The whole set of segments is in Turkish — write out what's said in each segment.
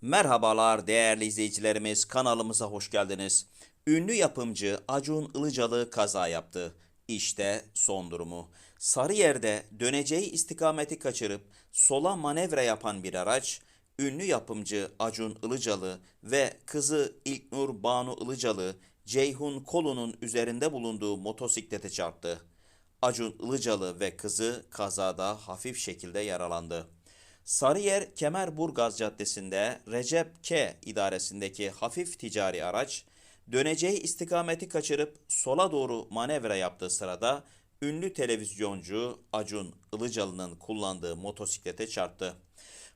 Merhabalar değerli izleyicilerimiz kanalımıza hoş geldiniz. Ünlü yapımcı Acun Ilıcalı kaza yaptı. İşte son durumu. Sarıyer'de döneceği istikameti kaçırıp sola manevra yapan bir araç, ünlü yapımcı Acun Ilıcalı ve kızı İlknur Banu Ilıcalı, Ceyhun Kolu'nun üzerinde bulunduğu motosiklete çarptı. Acun Ilıcalı ve kızı kazada hafif şekilde yaralandı. Sarıyer Kemerburgaz Caddesi'nde Recep K idaresindeki hafif ticari araç döneceği istikameti kaçırıp sola doğru manevra yaptığı sırada ünlü televizyoncu Acun Ilıcalı'nın kullandığı motosiklete çarptı.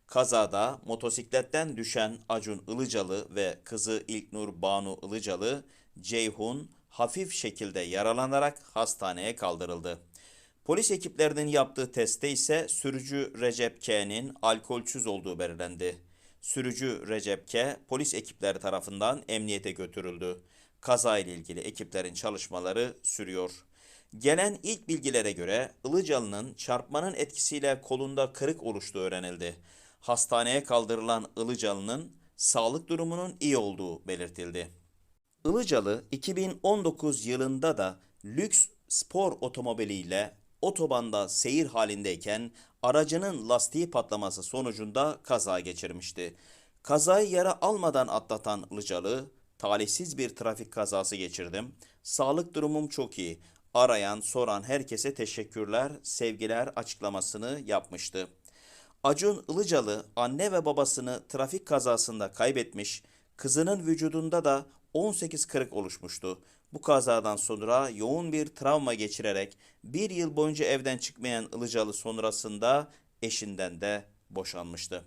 Kazada motosikletten düşen Acun Ilıcalı ve kızı İlknur Banu Ilıcalı, Ceyhun hafif şekilde yaralanarak hastaneye kaldırıldı. Polis ekiplerinin yaptığı testte ise sürücü Recep K'nin alkolsüz olduğu belirlendi. Sürücü Recep K polis ekipleri tarafından emniyete götürüldü. Kaza ile ilgili ekiplerin çalışmaları sürüyor. Gelen ilk bilgilere göre Ilıcalı'nın çarpmanın etkisiyle kolunda kırık oluştuğu öğrenildi. Hastaneye kaldırılan Ilıcalı'nın sağlık durumunun iyi olduğu belirtildi. Ilıcalı 2019 yılında da lüks spor otomobiliyle otobanda seyir halindeyken aracının lastiği patlaması sonucunda kaza geçirmişti. Kazayı yara almadan atlatan Ilıcalı, talihsiz bir trafik kazası geçirdim. Sağlık durumum çok iyi. Arayan, soran herkese teşekkürler, sevgiler açıklamasını yapmıştı. Acun Ilıcalı anne ve babasını trafik kazasında kaybetmiş, kızının vücudunda da 18 kırık oluşmuştu. Bu kazadan sonra yoğun bir travma geçirerek bir yıl boyunca evden çıkmayan Ilıcalı sonrasında eşinden de boşanmıştı.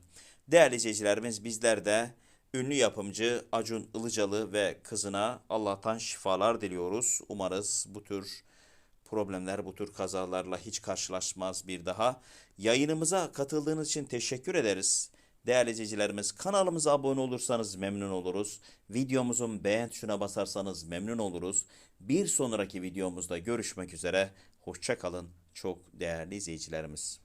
Değerli izleyicilerimiz bizler de ünlü yapımcı Acun Ilıcalı ve kızına Allah'tan şifalar diliyoruz. Umarız bu tür problemler bu tür kazalarla hiç karşılaşmaz bir daha. Yayınımıza katıldığınız için teşekkür ederiz. Değerli izleyicilerimiz kanalımıza abone olursanız memnun oluruz. Videomuzun beğen tuşuna basarsanız memnun oluruz. Bir sonraki videomuzda görüşmek üzere. Hoşça kalın çok değerli izleyicilerimiz.